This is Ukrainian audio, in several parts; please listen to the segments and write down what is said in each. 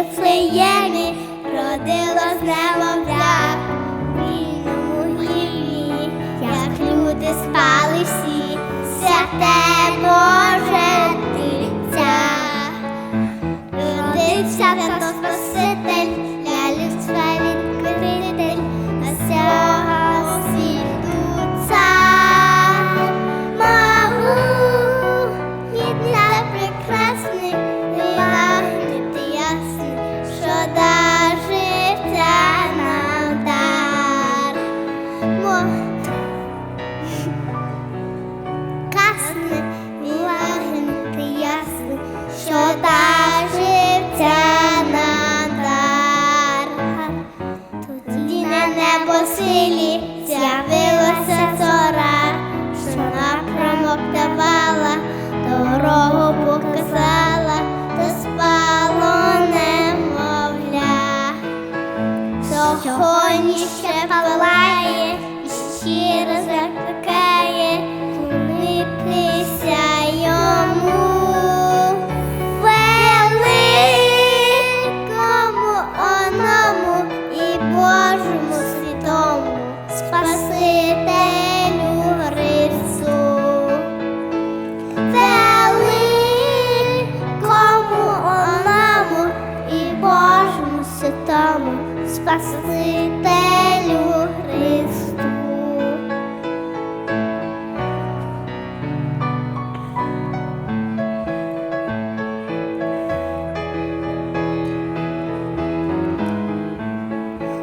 Вифлеємі родилось немовля, вільному гіллі, як люди спали всі, святе Боже дитя. Родився небо з'явилася зора, що нам промок дорогу показала, то спало немовля. Сьогодні ще палає і щиро закликає Спасителю Христу.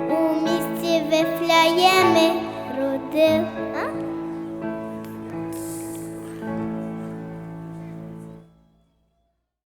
У місті Вифляє do